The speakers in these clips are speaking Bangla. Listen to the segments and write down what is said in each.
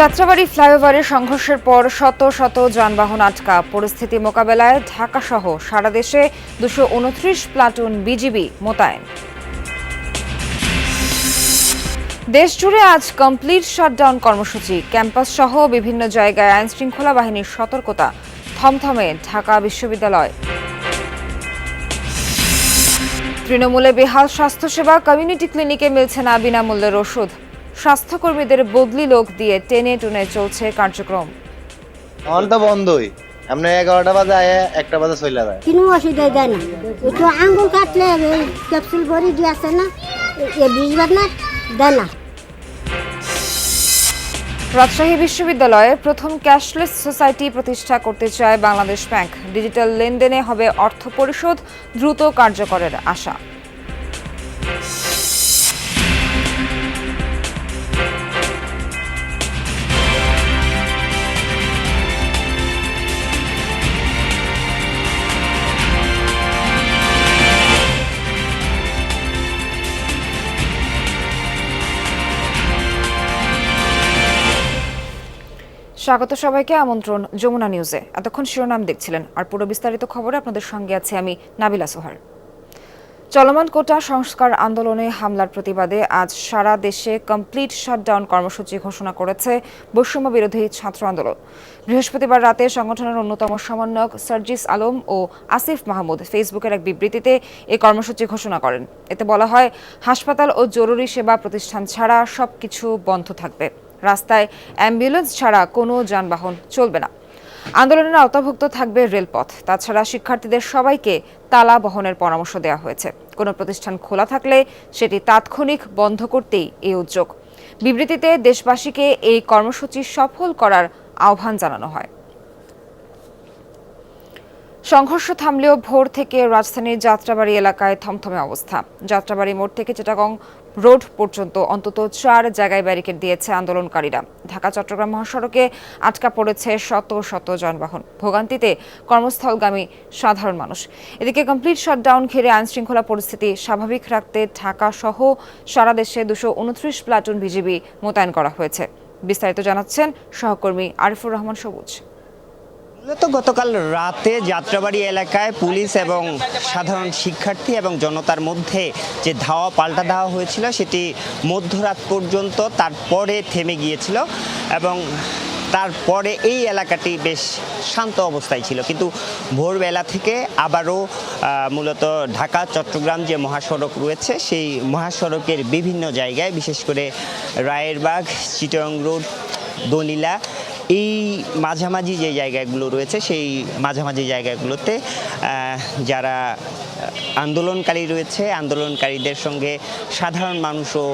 যাত্রাবাড়ি ফ্লাইওভারে সংঘর্ষের পর শত শত যানবাহন আটকা। পরিস্থিতি মোকাবেলায় ঢাকা সহ সারা দেশে দুশো উনত্রিশ প্লাটুন বিজিবি মোতায়েন। দেশজুড়ে আজ কমপ্লিট শাটডাউন কর্মসূচি। ক্যাম্পাস সহ বিভিন্ন জায়গায় আইন শৃঙ্খলা বাহিনীর সতর্কতা। থমথমে ঢাকা বিশ্ববিদ্যালয়। তৃণমূলে বেহাল স্বাস্থ্যসেবা কমিউনিটি ক্লিনিকে মিলছে না বিনামূল্যের ওষুধ। স্বাস্থ্যকর্মীদের বদলি লোক দিয়ে টেনে টুনে চলছে কার্যক্রম। তো বন্ধই। আপনি এগারোটা বাজে আয় একটা বাজে চলে যায়। কোনো অসুবিধা দেয় না। একটু আঙ্গুল কাটলে ক্যাপসুল ভরি দিয়ে আছে না। বিষ না দেয় না। রাজশাহী বিশ্ববিদ্যালয়ে প্রথম ক্যাশলেস সোসাইটি প্রতিষ্ঠা করতে চায় বাংলাদেশ ব্যাংক। ডিজিটাল লেনদেনে হবে অর্থ পরিশোধ দ্রুত কার্যকরের আশা। স্বাগত সবাইকে, আমন্ত্রণ যমুনা নিউজে। এতক্ষণ শিরোনাম দেখছিলেন আর পুরো বিস্তারিত খবরে আপনাদের সঙ্গে আছে আমি নাবিলা সোহার। চলমান কোটা সংস্কার আন্দোলনে হামলার প্রতিবাদে আজ সারা দেশে কমপ্লিট শাটডাউন কর্মসূচি ঘোষণা করেছে বৈষম্য বিরোধী ছাত্র আন্দোলন। বৃহস্পতিবার রাতে সংগঠনের অন্যতম সমন্বয়ক সার্জিস আলম ও আসিফ মাহমুদ ফেসবুকের এক বিবৃতিতে এই কর্মসূচি ঘোষণা করেন। এতে বলা হয়, হাসপাতাল ও জরুরি সেবা প্রতিষ্ঠান ছাড়া সবকিছু বন্ধ থাকবে। রাস্তায় অ্যাম্বুলেন্স ছাড়া কোনো যানবাহন চলবে না। আন্দোলনের আওতাভুক্ত থাকবে রেলপথ। তাছাড়া শিক্ষার্থীদের সবাইকে তালা বহনের পরামর্শ দেওয়া হয়েছে। কোনো প্রতিষ্ঠান খোলা থাকলে সেটি তাৎক্ষণিক বন্ধ করতেই এই উদ্যোগ। বিবৃতিতে দেশবাসীকে এই কর্মসূচি সফল করার আহ্বান জানানো হয়। সংঘর্ষ থামলেও ভোর থেকে রাজধানীর যাত্রাবাড়ি এলাকায় থমথমে অবস্থা। যাত্রাবাড়ি মোড় থেকে চিটাগং রোড পর্যন্ত অন্তত চার জায়গায় ব্যারিকেড দিয়েছে আন্দোলনকারীরা। ঢাকা, চট্টগ্রাম মহাসড়কে আটকা পড়েছে শত শত যানবাহন। ভোগান্তিতে কর্মস্থলগামী সাধারণ মানুষ। এদিকে কমপ্লিট শাটডাউন ঘিরে আইন শৃঙ্খলা পরিস্থিতি স্বাভাবিক রাখতে ঢাকা সহ সারা দেশে দুশো উনত্রিশ প্লাটুন বিজিবি মোতায়েন করা হয়েছে। বিস্তারিত জানাচ্ছেন সহকর্মী আরিফুর রহমান সবুজ। মূলত গতকাল রাতে যাত্রাবাড়ি এলাকায় পুলিশ এবং সাধারণ শিক্ষার্থী এবং জনতার মধ্যে যে ধাওয়া পাল্টা দেওয়া হয়েছিল, সেটি মধ্যরাত পর্যন্ত তারপরে থেমে গিয়েছিল এবং তারপরে এই এলাকাটি বেশ শান্ত অবস্থায় ছিল। কিন্তু ভোরবেলা থেকে আবারও মূলত ঢাকা, চট্টগ্রাম যে মহাসড়ক রয়েছে, সেই মহাসড়কের বিভিন্ন জায়গায়, বিশেষ করে রায়েরবাগ, চিটং রোড, দনিলা এই মাঝামাঝি যে জায়গাগুলো রয়েছে সেই মাঝামাঝি জায়গাগুলোতে যারা আন্দোলনকারী রয়েছে আন্দোলনকারীদের সঙ্গে সাধারণ মানুষও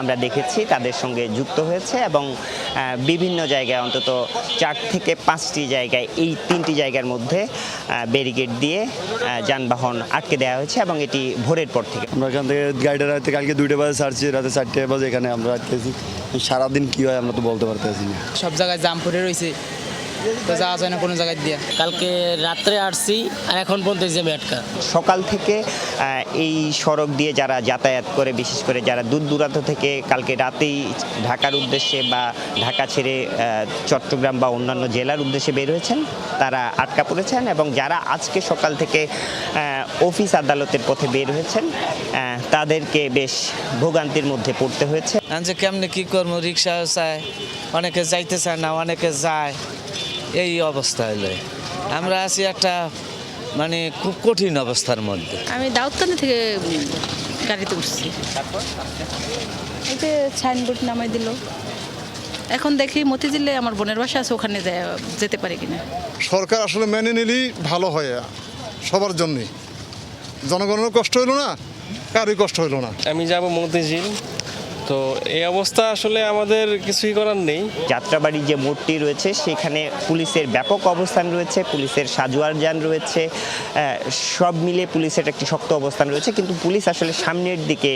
আমরা দেখেছি তাদের সঙ্গে যুক্ত হয়েছে এবং বিভিন্ন জায়গায় অন্তত চার থেকে পাঁচটি জায়গায় এই তিনটি জায়গার মধ্যে ব্যারিকেড দিয়ে যানবাহন আটকে দেওয়া হয়েছে এবং এটি ভোরের পর থেকে। আমরা এখান থেকে গাড়িটা রাতে কালকে দুইটা বাজে ছাড়ছি রাতে চারটে বাজে এখানে আমরা আটকেছি সারাদিন কী হয় আমরা তো বলতে পারতেছি না। সব জায়গায় জাম পড়ে রয়েছে। তো যাওয়া যায় না কোনো জায়গায় দিয়ে। কালকে রাত্রে আসছি আর এখন পর্যন্ত জ্যামে আটকা সকাল থেকে এই সড়ক দিয়ে যারা যাতায়াত করে বিশেষ করে যারা দূর দূরান্ত থেকে কালকে রাতেই ঢাকার উদ্দেশ্যে বা ঢাকা ছেড়ে চট্টগ্রাম বা অন্যান্য জেলার উদ্দেশ্যে বের হয়েছেন তারা আটকা পড়েছেন এবং যারা আজকে সকাল থেকে আহ, অফিস আদালতের পথে বের হয়েছেন। তাদেরকে বেশ ভোগান্তির মধ্যে পড়তে হয়েছে। যে কেমনে কি করব রিক্সাও চায় অনেকে যাইতে চায় না অনেকে যায়। এই অবস্থা হইলে। আমরা আছি একটা মানে খুব কঠিন অবস্থার মধ্যে। আমি দাউদকান্দি থেকে গাড়িতে উঠছি। এই যে সাইনবোর্ড নামাই দিল। এখন দেখি মতিঝিলে আমার বোনের বাসা আছে ওখানে যায়- যেতে পারি কিনা। সরকার আসলে মেনে নিলেই ভালো হয় সবার জন্যই জনগণেরও কষ্ট হইল না কারোই কষ্ট হইল না। আমি যাব মতিঝিল। তো এই অবস্থা আসলে আমাদের কিছুই করার নেই। যাত্রাবাড়ি যে মোড়টি রয়েছে সেখানে পুলিশের ব্যাপক অবস্থান রয়েছে পুলিশের সাজোয়ার যান রয়েছে সব মিলে পুলিশের একটি শক্ত অবস্থান রয়েছে কিন্তু পুলিশ আসলে সামনের দিকে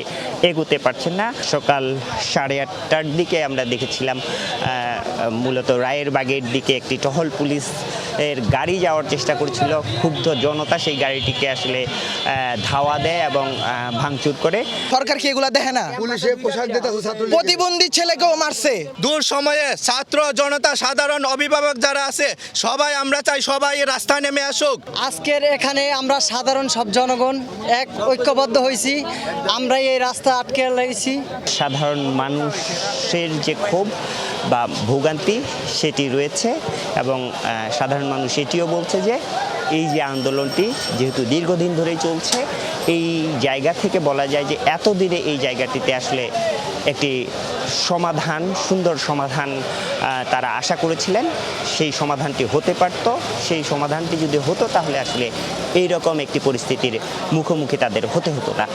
এগোতে পারছে না। সকাল সাড়ে আটটার দিকে আমরা দেখেছিলাম মূলত রায়ের বাগের দিকে একটি টহল পুলিশ এর গাড়ি যাওয়ার চেষ্টা করেছিল। ক্ষুব্ধ জনতা সেই গাড়িটিকে আসলে ধাওয়া দেয় এবং ভাঙচুর করে। সরকার কি এগুলা দেখে না? পুলিশে পোশাক প্রতিবন্ধী ছেলেকেও মারছে। দূর সময়ে ছাত্র জনতা সাধারণ অভিভাবক যারা আছে সবাই আমরা চাই সবাই রাস্তায় নেমে আসুক। আজকের এখানে আমরা সাধারণ সব জনগণ এক ঐক্যবদ্ধ হয়েছি আমরা এই রাস্তা আটকে লাগিয়েছি সাধারণ মানুষের যে ক্ষোভ বা ভোগান্তি সেটি রয়েছে এবং সাধারণ মানুষ এটিও বলছে যে এই যে আন্দোলনটি যেহেতু দীর্ঘদিন ধরেই চলছে, এই জায়গা থেকে বলা যায় যে এতদিনে এই জায়গাটিতে আসলে একটি সমাধান, সুন্দর সমাধান তারা আশা করেছিলেন। সেই সমাধানটি হতে পারত। সেই সমাধানটি যদি হতো তাহলে আসলে এই রকম একটি পরিস্থিতির মুখোমুখি তাদের হতে হতো না।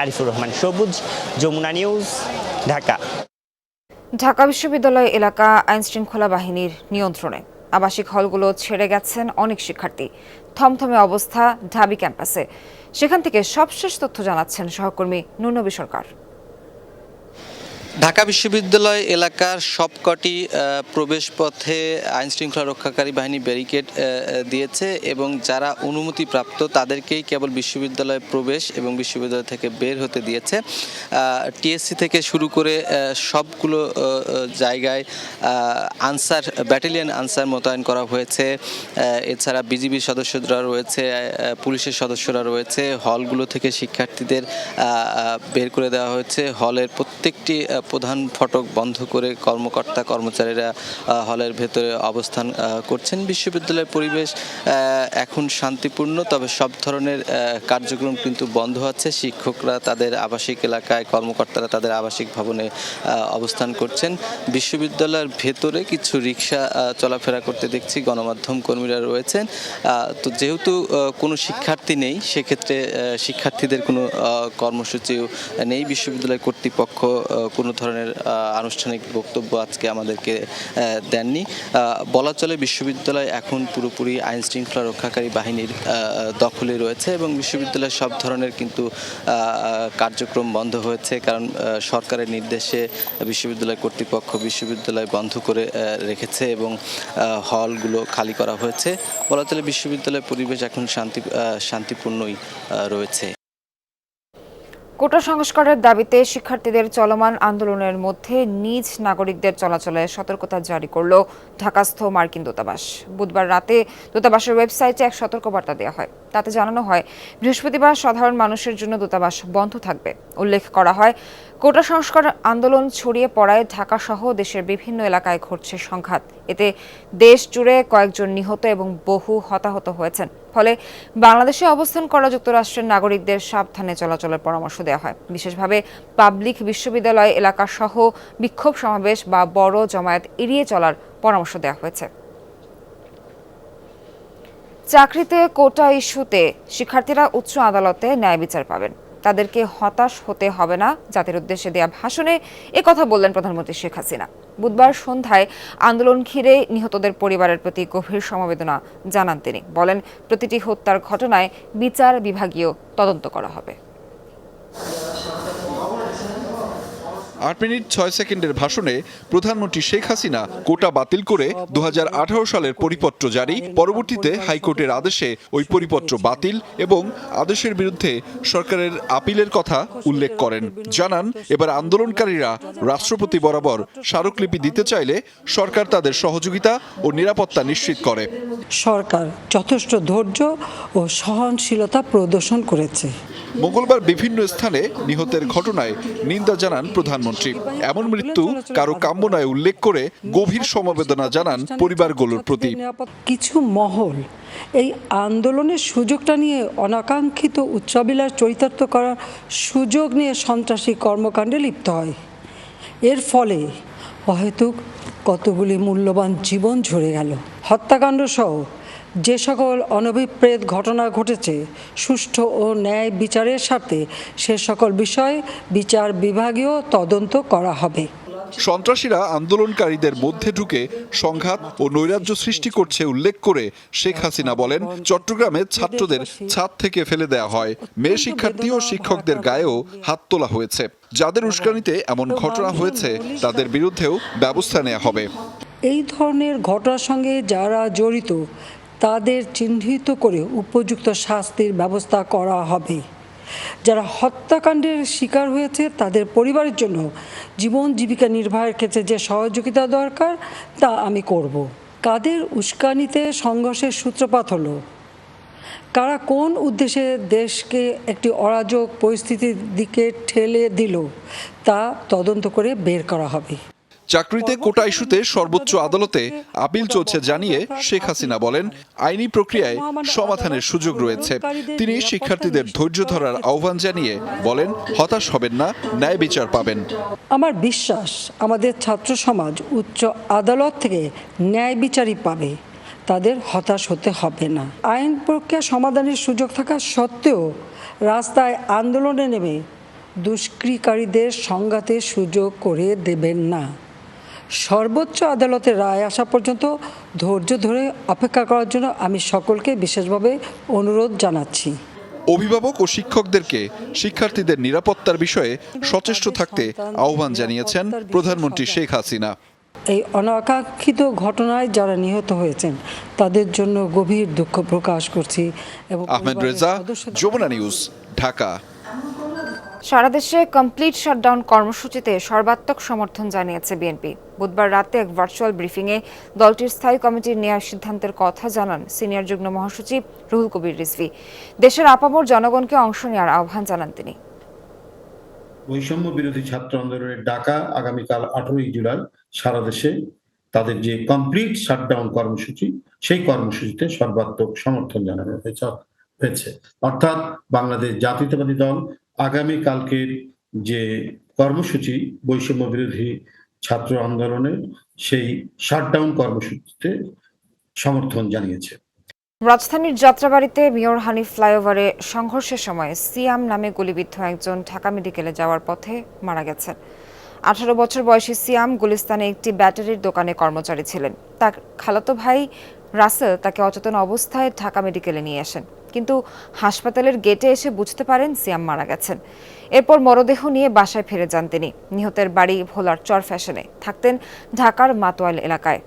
আরিফুর রহমান, সবুজ, যমুনা নিউজ, ঢাকা। ঢাকা বিশ্ববিদ্যালয় এলাকা আইনশৃঙ্খলা বাহিনীর নিয়ন্ত্রণে। আবাসিক হলগুলো ছেড়ে গেছেন অনেক শিক্ষার্থী। থমথমে অবস্থা ঢাবি ক্যাম্পাসে। সেখান থেকে সবশেষ তথ্য জানাচ্ছেন সহকর্মী নুনবি সরকার। ঢাকা বিশ্ববিদ্যালয় এলাকার সবকটি প্রবেশপথে আইন শৃঙ্খলা রক্ষাকারী বাহিনী ব্যারিকেড দিয়েছে এবং যারা অনুমতিপ্রাপ্ত তাদেরকেই কেবল বিশ্ববিদ্যালয়ে প্রবেশ এবং বিশ্ববিদ্যালয় থেকে বের হতে দিয়েছে। টিএসসি থেকে শুরু করে সবগুলো জায়গায় আনসার, ব্যাটালিয়ান আনসার মোতায়েন করা হয়েছে। এছাড়া বিজিবির সদস্যরা রয়েছে পুলিশের সদস্যরা রয়েছে। হলগুলো থেকে শিক্ষার্থীদের বের করে দেওয়া হয়েছে। হলের প্রত্যেকটি প্রধান ফটক বন্ধ করে কর্মকর্তা, কর্মচারীরা হলের ভেতরে অবস্থান করছেন। বিশ্ববিদ্যালয়ের পরিবেশ এখন শান্তিপূর্ণ, তবে সব ধরনের কার্যক্রম কিন্তু বন্ধ আছে। শিক্ষকরা তাদের আবাসিক এলাকায়, কর্মকর্তারা তাদের আবাসিক ভবনে অবস্থান করছেন। বিশ্ববিদ্যালয়ের ভেতরে কিছু রিক্সা চলাফেরা করতে দেখছি, গণমাধ্যম কর্মীরা রয়েছেন। তো যেহেতু কোনো শিক্ষার্থী নেই, সেক্ষেত্রে শিক্ষার্থীদের কোনো কর্মসূচিও নেই। বিশ্ববিদ্যালয় কর্তৃপক্ষ কোনো ধরনের আনুষ্ঠানিক বক্তব্য আজকে আমাদেরকে দেননি। বলা চলে বিশ্ববিদ্যালয় এখন পুরোপুরি আইন শৃঙ্খলা রক্ষাকারী বাহিনীর দখলে রয়েছে এবং বিশ্ববিদ্যালয়ের সব ধরনের কিন্তু কার্যক্রম বন্ধ হয়েছে কারণ সরকারের নির্দেশে বিশ্ববিদ্যালয় কর্তৃপক্ষ বিশ্ববিদ্যালয় বন্ধ করে রেখেছে এবং হলগুলো খালি করা হয়েছে। বলা চলে বিশ্ববিদ্যালয়ের পরিবেশ এখন শান্তি শান্তিপূর্ণই রয়েছে। কোটা সংস্কারের দাবিতে শিক্ষার্থীদের চলমান আন্দোলনের মধ্যে নিজ নাগরিকদের চলাচলে সতর্কতা জারি করল ঢাকাস্থ মার্কিন দূতাবাস। বুধবার রাতে দূতাবাসের ওয়েবসাইটে এক সতর্কবার্তা দেওয়া হয়। তাতে জানানো হয়, বৃহস্পতিবার সাধারণ মানুষের জন্য দূতাবাস বন্ধ থাকবে। উল্লেখ করা হয় কোটা সংস্কার আন্দোলন ছড়িয়ে পড়ায় ঢাকা সহ দেশের বিভিন্ন এলাকায় ঘটছে সংঘাত। এতে দেশ জুড়ে কয়েকজন নিহত এবং বহু হতাহত হয়েছেন। ফলে বাংলাদেশে অবস্থান করা যুক্তরাষ্ট্রের নাগরিকদের সাবধানে চলাচলের পরামর্শ দেওয়া হয়। বিশেষভাবে পাবলিক বিশ্ববিদ্যালয় এলাকা সহ বিক্ষোভ সমাবেশ বা বড় জমায়েত এড়িয়ে চলার পরামর্শ দেওয়া হয়েছে। চাকরিতে কোটা ইস্যুতে শিক্ষার্থীরা উচ্চ আদালতে ন্যায় বিচার পাবেন। তাদেরকে হতাশ হতে হবে না জাতির উদ্দেশ্যে দেয়া ভাষণে কথা বললেন প্রধানমন্ত্রী শেখ হাসিনা। বুধবার সন্ধ্যায় আন্দোলন ঘিরে নিহতদের পরিবারের প্রতি গভীর সমবেদনা জানান তিনি। বলেন, প্রতিটি হত্যার ঘটনায় বিচার বিভাগীয় তদন্ত করা হবে। আট মিনিট ছয় সেকেন্ডের ভাষণে প্রধানমন্ত্রী শেখ হাসিনা কোটা বাতিল করে দু হাজার আঠারো সালের পরিপত্র জারি। পরবর্তীতে হাইকোর্টের আদেশে ওই পরিপত্র বাতিল এবং আদেশের বিরুদ্ধে সরকারের আপিলের কথা উল্লেখ করেন। জানান, এবার আন্দোলনকারীরা রাষ্ট্রপতি বরাবর স্মারকলিপি দিতে চাইলে সরকার তাদের সহযোগিতা ও নিরাপত্তা নিশ্চিত করে। সরকার যথেষ্ট ধৈর্য ও সহনশীলতা প্রদর্শন করেছে। মঙ্গলবার বিভিন্ন স্থানে নিহতের ঘটনায় নিন্দা জানান প্রধানমন্ত্রী। এমন মৃত্যু কারও কাম্য নয় উল্লেখ করে গভীর সমবেদনা জানান পরিবারগুলোর প্রতি। কিছু মহল এই আন্দোলনের সুযোগটা নিয়ে অনাকাঙ্ক্ষিত উচ্চাবিলাস চরিতার্থ করার সুযোগ নিয়ে সন্ত্রাসী কর্মকাণ্ডে লিপ্ত হয়। এর ফলে অহেতুক কতগুলি মূল্যবান জীবন ঝরে গেল। হত্যাকাণ্ড সহ যে সকল অনভিপ্রেত ঘটনা ঘটেছে সুষ্ঠু ও ন্যায় বিচারের সাথে সে সকল বিষয় বিচার বিভাগীয় তদন্ত করা হবে। সন্ত্রাসীরা আন্দোলনকারীদের মধ্যে ঢুকে সংঘাত ও নৈরাজ্য সৃষ্টি করছে উল্লেখ করে শেখ হাসিনা বলেন চট্টগ্রামে ছাত্রদের ছাদ থেকে ফেলে দেওয়া হয়। মেয়ে শিক্ষার্থী ও শিক্ষকদের গায়েও হাত তোলা হয়েছে। যাদের উস্কানিতে এমন ঘটনা হয়েছে তাদের বিরুদ্ধেও ব্যবস্থা নেওয়া হবে। এই ধরনের ঘটনার সঙ্গে যারা জড়িত তাদের চিহ্নিত করে উপযুক্ত শাস্তির ব্যবস্থা করা হবে। যারা হত্যাকাণ্ডের শিকার হয়েছে, তাদের পরিবারের জন্য জীবন জীবিকা নির্বাহের ক্ষেত্রে যে সহযোগিতা দরকার, তা আমি করব। কাদের উস্কানিতে সংঘর্ষের সূত্রপাত হলো? কারা কোন উদ্দেশ্যে দেশকে একটি অরাজক পরিস্থিতির দিকে ঠেলে দিল, তা তদন্ত করে বের করা হবে। চাকরিতে কোটা ইস্যুতে সর্বোচ্চ আদালতে আপিল চলছে জানিয়ে শেখ হাসিনা বলেন আইনি প্রক্রিয়ায় সমাধানের সুযোগ রয়েছে। তিনি শিক্ষার্থীদের ধৈর্য ধরার আহ্বান জানিয়ে বলেন হতাশ হবেন না ন্যায় বিচার পাবেন। আমার বিশ্বাস আমাদের ছাত্র সমাজ উচ্চ আদালত থেকে ন্যায় বিচারই পাবে। তাদের হতাশ হতে হবে না। আইন প্রক্রিয়া সমাধানের সুযোগ থাকা সত্ত্বেও রাস্তায় আন্দোলনে নেমে দুষ্কৃকারীদের সংঘাতের সুযোগ করে দেবেন না। সর্বোচ্চ আদালতের রায় আসা পর্যন্ত ধৈর্য ধরে অপেক্ষা করার জন্য আমি সকলকে বিশেষভাবে অনুরোধ জানাচ্ছি। অভিভাবক ও শিক্ষকদেরকে শিক্ষার্থীদের নিরাপত্তার বিষয়ে সচেষ্ট থাকতে আহ্বান জানিয়েছেন প্রধানমন্ত্রী শেখ হাসিনা। এই অনাকাঙ্ক্ষিত ঘটনায় যারা নিহত হয়েছেন তাদের জন্য গভীর দুঃখ প্রকাশ করছি এবং আহমেদ রেজা যমুনা নিউজ ঢাকা। সারা দেশে কমপ্লিট শাটডাউন কর্মসূচিতে সর্বাত্মক সমর্থন জানিয়েছে বিএনপি বুধবার রাতে এক ভার্চুয়াল ব্রিফিংয়ে দলটির স্থায়ী কমিটির নেওয়া সিদ্ধান্তের কথা জানান সিনিয়র যুগ্ম মহাসচিব রুহুল কবির রিজভি। দেশের আপামর জনগণকে অংশ নেওয়ার আহ্বান জানান তিনি। বৈষম্য বিরোধী ছাত্র আন্দোলনের ডাকা আগামীকাল আঠারোই জুলাই সারা দেশে তাদের যে কমপ্লিট শাটডাউন কর্মসূচি, সেই কর্মসূচিতে সর্বাত্মক সমর্থন জানানো হয়েছে হয়েছে। অর্থাৎ বাংলাদেশ জাতীয়তাবাদী দল আগামী কালকের যে কর্মসূচি বৈষম্য বিরোধী ছাত্র আন্দোলনের সেই শাটডাউন কর্মসূচিতে সমর্থন জানিয়েছে। রাজধানীর যাত্রাবাড়িতে মেয়র হানি ফ্লাইওভারে সংঘর্ষের সময় সিয়াম নামে গুলিবিদ্ধ একজন ঢাকা মেডিকেলে যাওয়ার পথে মারা গেছেন। আঠারো বছর বয়সী সিয়াম গুলিস্তানে একটি ব্যাটারির দোকানে কর্মচারী ছিলেন। তার খালাতো ভাই রাসেল তাকে অচেতন অবস্থায় ঢাকা মেডিকেলে নিয়ে আসেন। কিন্তু হাসপাতালের গেটে এসে বুঝতে পারেন সিয়াম মারা গেছেন। এরপর মরদেহ নিয়ে বাসায় ফিরে যান তিনি। নিহতের বাড়ি ভোলার চর ফ্যাশনে। থাকতেন ঢাকার মাতোয়াল এলাকায়।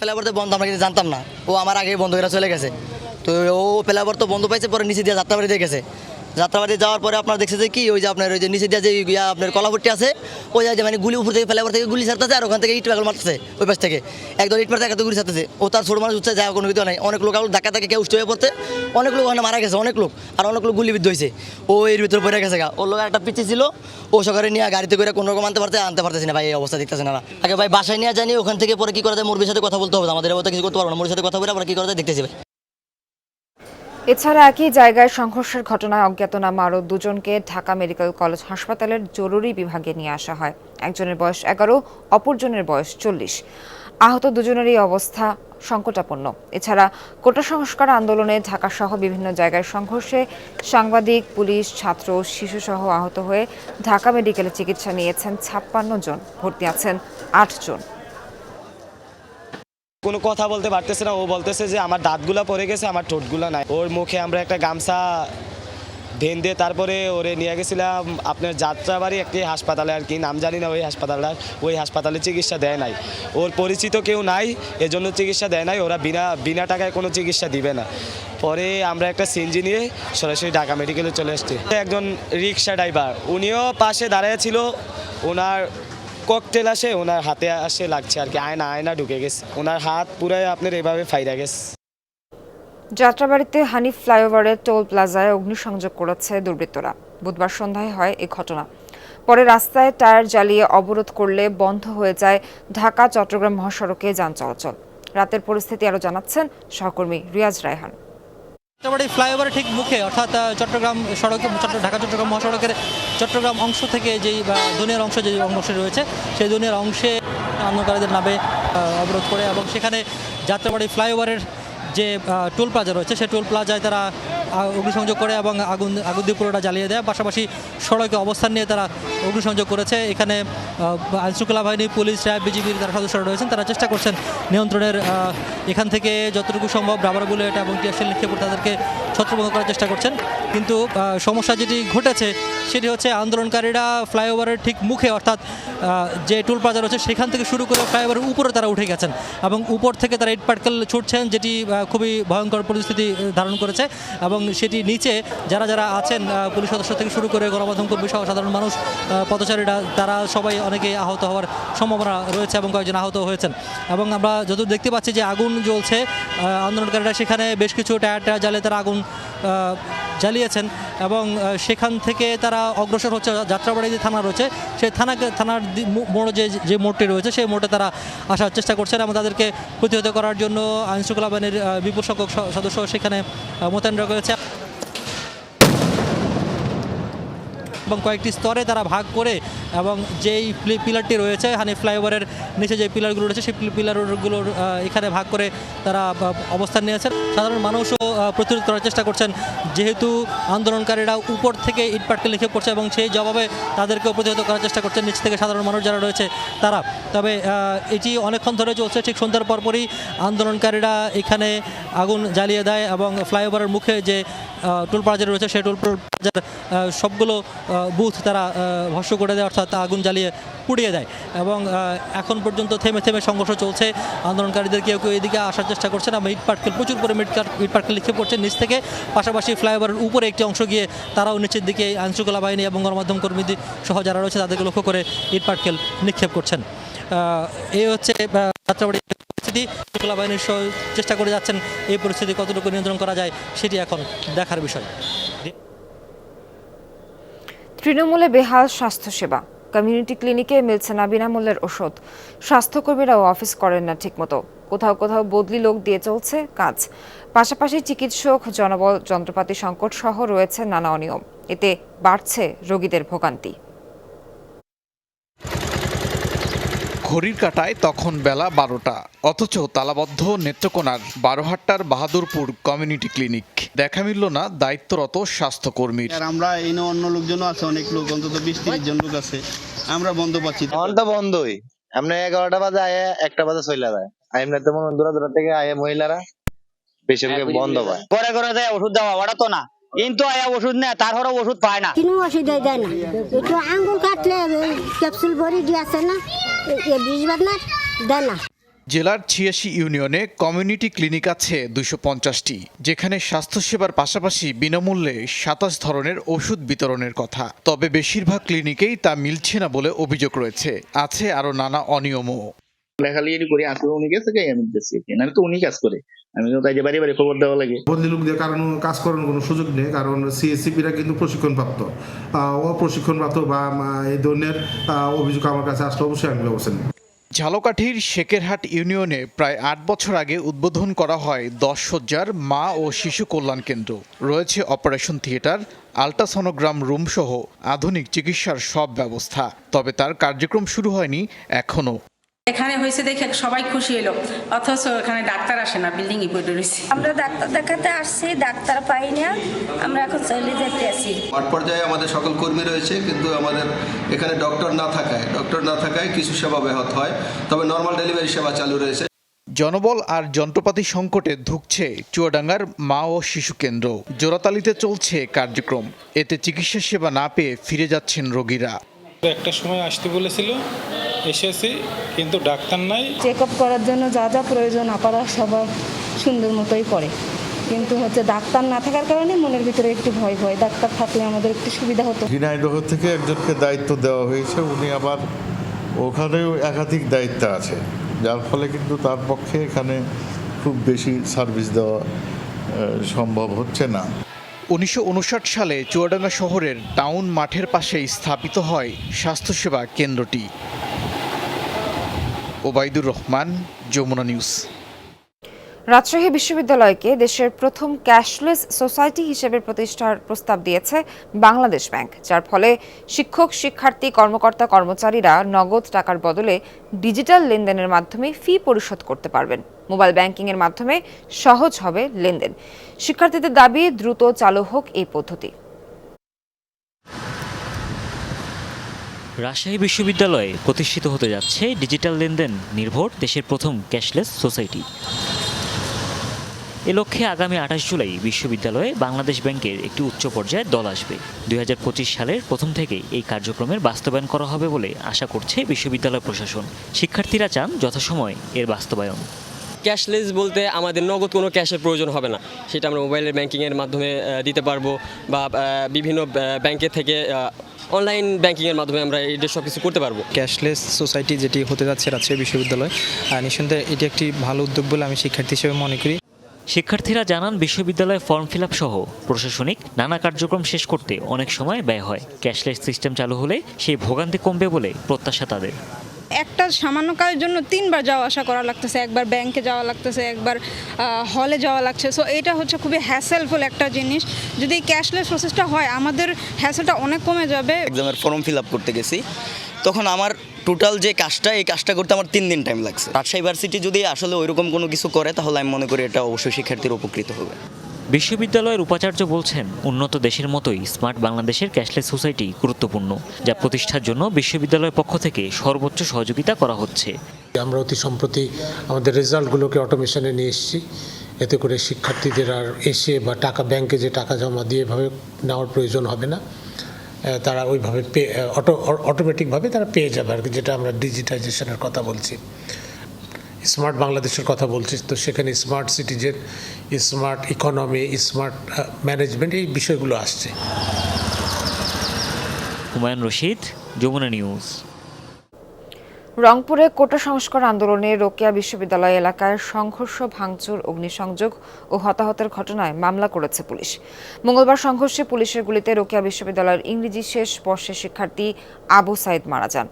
প্লেবার তো বন্ধ আমরা জানতাম না। ও আমার আগে বন্ধুরা চলে গেছে। তো ও পেলাবর্ত বন্ধ পাইছে, পরে নিচে দিয়ে যাত্রাবাড়ি দিয়ে গেছে। যাত্রাবাড়ি যাওয়ার পরে আপনার দেখছে যে কি, ওই যে আপনার ওই যে নিচে দিয়ে যে ইয়া আপনার কলাপট্টি আছে, ওই যে মানে গুলি উপর থেকে প্লেবার থেকে গুলি ছাড়তেছে আর ওখান থেকে ইট পাগল মারতেছে, ওই পাশ থেকে। একদম ইট মারতে একদম গুলি ছাড়তেছে। ও তার ছোট মানুষ উঠছে যায় কোনো কিছু নাই। অনেক লোক ধাক্কা ধাক্কা কেউ উঠতে হয়ে পড়তে অনেক লোক ওখানে মারা গেছে, অনেক লোক। আর অনেক লোক গুলিবিদ্ধ হয়েছে। ও এর ভিতরে পড়ে গেছে গা। ওর লোক একটা পিছিয়ে ছিল, ও সকালে নিয়ে গাড়িতে করে কোনো রকম আনতে পারতে আনতে পারতেছি না। ভাই, এই অবস্থা দেখতেছে না। আগে ভাই বাসায় নিয়ে জানি ওখান থেকে পরে কি করা যায়? মুরবির সাথে কথা বলতে হবে। আমাদের মতো কিছু করতে পারব না। মুরবির সাথে কথা বলে আমরা কি করা যায়? দেখতেছি ভাই। এছাড়া একই জায়গায় সংঘর্ষের ঘটনায় অজ্ঞাতনামা আরও দুজনকে ঢাকা মেডিকেল কলেজ হাসপাতালের জরুরি বিভাগে নিয়ে আসা হয়। একজনের বয়স এগারো, অপরজনের বয়স চল্লিশ। আহত দুজনেরই অবস্থা সংকটাপন্ন। এছাড়া কোটা সংস্কার আন্দোলনে ঢাকা সহ বিভিন্ন জায়গায় সংঘর্ষে সাংবাদিক, পুলিশ, ছাত্র, শিশুসহ আহত হয়ে ঢাকা মেডিকেলে চিকিৎসা নিয়েছেন ছাপ্পান্ন জন। ভর্তি আছেন আট জন। কোনো কথা বলতে পারতেছে না। ও বলতেছে যে, আমার দাঁতগুলা পড়ে গেছে, আমার ঠোঁটগুলা নাই। ওর মুখে আমরা একটা গামছা বেঁধে তারপরে ওরে নিয়ে গেছিলাম আপনার যাত্রাবাড়ি একটি হাসপাতালে আর কি। নাম জানি না ওই হাসপাতালটার ওই হাসপাতালে চিকিৎসা দেয় নাই। ওর পরিচিত কেউ নাই, এজন্য চিকিৎসা দেয় নাই। ওরা বিনা বিনা টাকায় কোনো চিকিৎসা দিবে না। পরে আমরা একটা সিনজি নিয়ে সরাসরি ঢাকা মেডিকেলে চলে এসছি। একজন রিক্সা ড্রাইভার, উনিও পাশে দাঁড়ায় ছিল। ওনার ককটেল আসে, ওনার হাতে আসে লাগছে আর কি, আয়না আয়না ঢুকে গেছে। ওনার হাত পুরাই আপনার এভাবে ফাইরা গেছে। যাত্রাবাড়িতে হানিফ ফ্লাইওভারের টোল প্লাজায় অগ্নিসংযোগ করেছে দুর্বৃত্তরা। বুধবার সন্ধ্যায় হয় এই ঘটনা। পরে রাস্তায় টায়ার জ্বালিয়ে অবরোধ করলে বন্ধ হয়ে যায় ঢাকা চট্টগ্রাম মহাসড়কে যান চলাচল। রাতের পরিস্থিতি আরও জানাচ্ছেন সহকর্মী রিয়াজ রায়হান। যাত্রাবাড়ি ফ্লাইওভারের ঠিক মুখে, অর্থাৎ চট্টগ্রাম সড়কে ঢাকা, চট্টগ্রাম মহাসড়কের চট্টগ্রাম অংশ থেকে যেই দুনিয়ার অংশ যে অংশ রয়েছে, সেই দুনিয়ার অংশে আন্দোলনকারীদের নামে অবরোধ করে এবং সেখানে যাত্রাবাড়ি ফ্লাইওভারের যে টোল প্লাজা রয়েছে, সেই টোল প্লাজায় তারা অগ্নিসংযোগ করে এবং আগুন আগুন দিয়ে পুরোটা জ্বালিয়ে দেয়। পাশাপাশি সড়কে অবস্থান নিয়ে তারা অগ্নিসংযোগ করেছে। এখানে আইনশৃঙ্খলা বাহিনী, পুলিশ, র্যাব, বিজিবির যারা সদস্যরা রয়েছেন, তারা চেষ্টা করছেন নিয়ন্ত্রণের এখান থেকে যতটুকু সম্ভব রাবার বুলেট এবং টিয়ারশেল নিক্ষেপ তাদেরকে ছত্রভঙ্গ করার চেষ্টা করছেন। কিন্তু সমস্যা যেটি ঘটেছে সেটি হচ্ছে আন্দোলনকারীরা ফ্লাইওভারের ঠিক মুখে, অর্থাৎ যে টুল প্লাজা রয়েছে সেখান থেকে শুরু করে ফ্লাইওভারের উপরে তারা উঠে গেছেন এবং উপর থেকে তারা ইট পাটকেল ছুটছেন, যেটি খুবই ভয়ঙ্কর পরিস্থিতি ধারণ করেছে এবং সেটি নিচে যারা যারা আছেন পুলিশ সদস্য থেকে শুরু করে গণমাধ্যম কর্মী সহ সাধারণ মানুষ পথচারীরা, তারা সবাই অনেকে আহত হওয়ার সম্ভাবনা রয়েছে এবং কয়েকজন আহত হয়েছেন। এবং আমরা যত দেখতে পাচ্ছি যে আগুন জ্বলছে আন্দোলনকারীরা সেখানে বেশ কিছু টায়ার টায়ার জ্বালিয়ে তারা আগুন জ্বালিয়েছেন এবং সেখান থেকে তারা অগ্রসর হচ্ছে, যাত্রাবাড়ি যে থানা রয়েছে, সেই থানা, থানার মোড় যে যে মোড়টি রয়েছে, সেই মোড়ে তারা আসার চেষ্টা করছেন এবং তাদেরকে প্রতিহত করার জন্য আইনশৃঙ্খলা বাহিনীর বিপুল সংখ্যক সদস্য সেখানে মোতায়েন রয়েছে। এবং কয়েকটি স্তরে তারা ভাগ করে এবং যেই প্লি- পিলারটি রয়েছে, হানি ফ্লাইওভারের নিচে যে পিলারগুলো রয়েছে, সেই পিল- পিলারগুলোর এখানে ভাগ করে তারা অবস্থান নিয়েছেন। সাধারণ মানুষও প্রতিরোধ করার চেষ্টা করছেন। যেহেতু আন্দোলনকারীরা উপর থেকে ইটপাটকে লিখে পড়ছে এবং সেই জবাবে তাদেরকেও প্রতিহত করার চেষ্টা করছেন। নিচ থেকে সাধারণ মানুষ যারা রয়েছে, তারা। তবে এটি অনেকক্ষণ ধরে চলছে, ঠিক সন্ধ্যার পরপরই আন্দোলনকারীরা এখানে আগুন জ্বালিয়ে দেয় এবং ফ্লাইওভারের মুখে যে টোল প্লাজা রয়েছে, সেই টোল প্লাজার সবগুলো বুথ তারা ভস্ম করে দেয়, অর্থাৎ আগুন জ্বালিয়ে পুড়িয়ে দেয় এবং এখন পর্যন্ত থেমে থেমে সংঘর্ষ চলছে। আন্দোলনকারীদের কেউ কেউ এদিকে আসার চেষ্টা করছেন এবং ইট পাটকেল প্রচুর পরিমাণ ইট পাটকেল লিখে পড়ছে নিচ থেকে। পাশাপাশি ফ্লাইওভারের উপরে একটি অংশ গিয়ে তারাও নিচের দিকে আইনশৃঙ্খলা বাহিনী এবং গণমাধ্যম কর্মী সহ যারা রয়েছে, তাদেরকে লক্ষ্য করে ইট পাটকেল নিক্ষেপ করছেন। এই হচ্ছে আহ, পরিস্থিতি। শৃঙ্খলা বাহিনীর চেষ্টা করে যাচ্ছেন। এই পরিস্থিতি কতটুকু নিয়ন্ত্রণ করা যায় সেটি এখন দেখার বিষয়। তৃণমূলে বেহাল স্বাস্থ্যসেবা। কমিউনিটি ক্লিনিকে মিলছে না বিনামূল্যের ওষুধ। স্বাস্থ্যকর্মীরাও অফিস করেন না ঠিকমতো। কোথাও কোথাও বদলি লোক দিয়ে চলছে কাজ। পাশাপাশি চিকিৎসক জনবল যন্ত্রপাতি সংকট সহ রয়েছে নানা অনিয়ম। এতে বাড়ছে রোগীদের ভোগান্তি। ঘড়ির কাটায় তখন বেলা বারোটা। অথচ তালাবদ্ধ নেত্রকোনার বারোহাট্টার বাহাদুরপুর কমিউনিটি ক্লিনিক। দেখা মিলল না দায়িত্বরত স্বাস্থ্যকর্মীর। আমরা এনে অন্য লোকজনও আছে অনেক লোক অন্তত বিশ তিরিশ জন লোক আছে। আমরা বন্ধ পাচ্ছি। না। তো বন্ধই। আপনার এগারোটা বাজে আয় একটা বাজে চলে যায়। এমনি তো মনে দূরা দূরা থেকে আয় মহিলারা বেশি বন্ধ পায়। পরে করে যায় ওষুধ দেওয়া ওটা তো না। কিন্তু আয়া ওষুধ নেয় তারপরে ওষুধ পায় না। কোনো অসুবিধা দেয় না। একটু আঙ্গুল কাটলে ক্যাপসুল ভরি দিয়েছে না। এ বিষ বাদ না দেয় না। জেলার ছিয়াশি ইউনিয়নে কমিউনিটি ক্লিনিক আছে দুশো পঞ্চাশটি যেখানে স্বাস্থ্যসেবার পাশাপাশি বিনামূল্যে সাতাশ ধরনের ওষুধ বিতরণের কথা। তবে বেশিরভাগ ক্লিনিকেই তা মিলছে না বলে অভিযোগ রয়েছে। আছে আরও নানা অনিয়মও। লেখালেখি করি আসলে উনি গেছে আমি নাহলে তো উনি কাজ করে। আমি তো তাই যে বাড়ি বাড়ি খবর দেওয়া লাগে। বদলি লোক দিয়ে কারণ কাজ করার কোনো সুযোগ নেই কারণ সিএসসিপিরা কিন্তু প্রশিক্ষণপ্রাপ্ত। আহ, ও প্রশিক্ষণপ্রাপ্ত বা এই ধরনের আহ, অভিযোগ আমার কাছে আসলে অবশ্যই আমি ব্যবস্থা নেব। ঝালকাঠির শেকেরহাট ইউনিয়নে প্রায় আট বছর আগে উদ্বোধন করা হয় দশ সজ্জার মা ও শিশু কল্যাণ কেন্দ্র। রয়েছে অপারেশন থিয়েটার আলট্রাসনোগ্রাম রুম সহ আধুনিক চিকিৎসার সব ব্যবস্থা। তবে তার কার্যক্রম শুরু হয়নি এখনও। এখানে হয়েছে দেখে সবাই খুশি হলো অথচ এখানে ডাক্তার আসে না বিল্ডিং ই পড়ে রয়েছে। আমরা ডাক্তার দেখাতে আসছি ডাক্তার পাই না আমরা এখন চলে যেতে আছি। মাঠ পর্যায়ে আমাদের সকল কর্মী রয়েছে কিন্তু আমাদের এখানে ডক্টর না থাকায় ডক্টর না থাকায় কিছু সেবা ব্যাহত হয় তবে নর্মাল ডেলিভারি সেবা চালু রয়েছে। জনবল আর যন্ত্রপাতি সংকটে ধুঁকছে চুয়াডাঙ্গার মা ও শিশু কেন্দ্র। জোরাতালিতে চলছে কার্যক্রম। এতে চিকিৎসা সেবা না পেয়ে ফিরে যাচ্ছেন রোগীরা। একটা সময় আসতে বলেছিল এসেছি কিন্তু ডাক্তার নাই। চেক আপ করার জন্য যা যা প্রয়োজন আপারা সবার সুন্দর মতোই করে। কিন্তু হচ্ছে ডাক্তার না থাকার কারণে মনের ভিতরে একটু ভয় ভয়। ডাক্তার থাকলে আমাদের একটু সুবিধা হতো। ঝিনাইদহ থেকে একজনকে দায়িত্ব দেওয়া হয়েছে উনি আবার ওখানেও একাধিক দায়িত্ব আছে। যার ফলে কিন্তু তার পক্ষে এখানে খুব বেশি সার্ভিস দেওয়া সম্ভব হচ্ছে না। উনিশশো উনষাট সালে চুয়াডাঙ্গা শহরের টাউন মাঠের পাশেই স্থাপিত হয় স্বাস্থ্যসেবা কেন্দ্রটি। ওবায়দুর রহমান, যমুনা নিউজ। রাজশাহী বিশ্ববিদ্যালয়কে দেশের প্রথম ক্যাশলেস সোসাইটি হিসেবে প্রতিষ্ঠার প্রস্তাব দিয়েছে বাংলাদেশ ব্যাংক, যার ফলে শিক্ষক, শিক্ষার্থী, কর্মকর্তা, কর্মচারীরা নগদ টাকার বদলে ডিজিটাল লেনদেনের মাধ্যমে ফি পরিশোধ করতে পারবেন। মোবাইল ব্যাংকিং এর মাধ্যমে সহজ হবে লেনদেন। শিক্ষার্থীদের দাবি, দ্রুত চালু হোক এই পদ্ধতি। রাজশাহী বিশ্ববিদ্যালয়ে প্রতিষ্ঠিত হতে যাচ্ছে ডিজিটাল লেনদেন নির্ভর দেশের প্রথম ক্যাশলেস সোসাইটি। এ লক্ষ্যে আগামী আঠাশ জুলাই বিশ্ববিদ্যালয়ে বাংলাদেশ ব্যাংকের একটি উচ্চ পর্যায়ের দল আসবে। দুই হাজার পঁচিশ সালের প্রথম থেকেই এই কার্যক্রমের বাস্তবায়ন করা হবে বলে আশা করছে বিশ্ববিদ্যালয় প্রশাসন। শিক্ষার্থীরা চান যথাসময়ে এর বাস্তবায়ন। ক্যাশলেস বলতে আমাদের নগদ কোনো ক্যাশের প্রয়োজন হবে না। সেটা আমরা মোবাইলের ব্যাংকিংয়ের মাধ্যমে দিতে পারব বা বিভিন্ন ব্যাংকে থেকে অনলাইন ব্যাংকিংয়ের মাধ্যমে আমরা এটা সব কিছু করতে পারব। ক্যাশলেস সোসাইটি যেটি হতে যাচ্ছে রাজশাহী বিশ্ববিদ্যালয়। নিঃসন্দেহে এটি একটি ভালো উদ্যোগ বলে আমি শিক্ষার্থী হিসেবে মনে করি। শিক্ষার্থীরা জানান বিশ্ববিদ্যালয়ে ফর্ম ফিল সহ প্রশাসনিক নানা কার্যক্রম শেষ করতে অনেক সময় ব্যয় হয়। ক্যাশলেস সিস্টেম চালু হলে সেই ভোগান্তি কমবে বলে প্রত্যাশা তাদের। একটা সামান্য কাজের জন্য তিনবার যাওয়া আসা করা লাগতেছে একবার ব্যাংকে যাওয়া লাগতেছে একবার হলে যাওয়া লাগছে। সো এটা হচ্ছে খুবই হ্যাসেলফুল একটা জিনিস। যদি ক্যাশলেস প্রসেসটা হয় আমাদের হ্যাসেলটা অনেক কমে যাবে। এক্সামের ফর্ম ফিল আপ করতে গেছি। তখন আমার টোটাল যে কাজটা এই কাজটা করতে আমার তিন দিন টাইম লাগছে। রাজশাহী ভার্সিটি যদি আসলে ওইরকম কোনো কিছু করে তাহলে আমি মনে করি এটা অবশ্যই শিক্ষার্থীর উপকৃত হবে। বিশ্ববিদ্যালয়ের উপাচার্য বলছেন উন্নত দেশের মতোই স্মার্ট বাংলাদেশের ক্যাশলেস সোসাইটি গুরুত্বপূর্ণ যা প্রতিষ্ঠার জন্য বিশ্ববিদ্যালয়ের পক্ষ থেকে সর্বোচ্চ সহযোগিতা করা হচ্ছে। আমরা অতি সম্প্রতি আমাদের রেজাল্টগুলোকে অটোমেশনে নিয়ে এসেছি। এতে করে শিক্ষার্থীদের আর এসে বা টাকা ব্যাংকে যে টাকা জমা দিয়ে এভাবে নেওয়ার প্রয়োজন হবে না। তারা ওইভাবে পে অটো অটোমেটিকভাবে তারা পেয়ে যাবে আর কি, যেটা আমরা ডিজিটাইজেশনের কথা বলছি। স্মার্ট বাংলাদেশের কথা বলছি, তো সেখানে smart citizen smart economy smart management এই বিষয়গুলো আসছে। হুমায়ুন রশিদ, যমুনা নিউজ। রংপুরে কোটা সংস্কার আন্দোলনে রোকেয়া বিশ্ববিদ্যালয় এলাকায় সংঘর্ষ, ভাঙচুর, অগ্নিসংযোগ ও হতাহতের ঘটনায় মামলা করেছে পুলিশ। মঙ্গলবার সংঘর্ষে পুলিশের গুলিতে রোকেয়া বিশ্ববিদ্যালয়ের ইংরেজি শেষ বর্ষের শিক্ষার্থী আবু সাইদ মারা যান।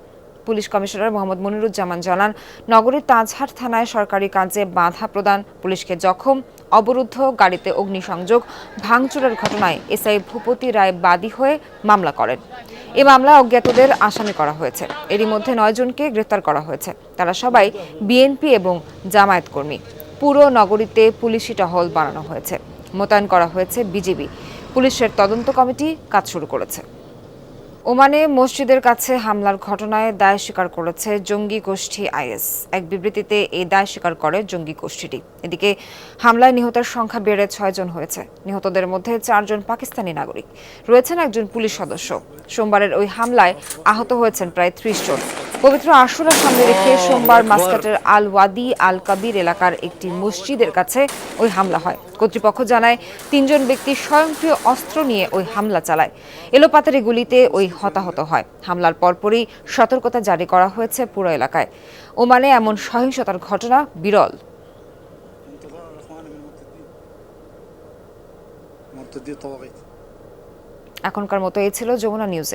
পুলিশ কমিশনার মোহাম্মদ মনিরুজ্জামান জানান, নগরীর তাজহাট থানায় সরকারি কাজে বাধা প্রদান, পুলিশকে জখম, অবরুদ্ধ, গাড়িতে অগ্নিসংযোগ, ভাঙচুরের ঘটনায় এসআই ভূপতি রায় বাদী হয়ে মামলা করেন। এ মামলায় অজ্ঞাতদের আসামি করা হয়েছে। এরই মধ্যে নয়জনকে গ্রেফতার করা হয়েছে। তারা সবাই বিএনপি এবং জামায়াত কর্মী। পুরো নগরীতে পুলিশি টহল বানানো হয়েছে। মোতায়েন করা হয়েছে বিজিবি। পুলিশের তদন্ত কমিটি কাজ শুরু করেছে। ওমানে মসজিদের কাছে হামলার ঘটনায় দায় স্বীকার করেছে জঙ্গি গোষ্ঠী আইএস। এক বিবৃতিতে এই দায় স্বীকার করে জঙ্গি গোষ্ঠীটি। এদিকে হামলায় নিহতের সংখ্যা বেড়ে ছয়জন হয়েছে। নিহতদের মধ্যে চারজন পাকিস্তানি নাগরিক। রয়েছেন একজন পুলিশ সদস্য। সোমবারের ওই হামলায় আহত হয়েছেন প্রায় ত্রিশ জন। পবিত্র আশুরা সামনে রেখে সোমবার মাস্কাটের আল ওয়াদি আল কাবির এলাকার একটি মসজিদের কাছে ওই হামলা হয়। কর্তৃপক্ষ জানায় তিনজন ব্যক্তি স্বয়ংক্রিয় অস্ত্র নিয়ে ওই হামলা চালায়। এলোপাতারি গুলিতে ওই হতাহত হয়। হামলার পরপরই সতর্কতা জারি করা হয়েছে পুরো এলাকায়। ওমানে এমন সহিংসতার ঘটনা বিরল। এখনকার মতো এই ছিল যমুনা নিউজে।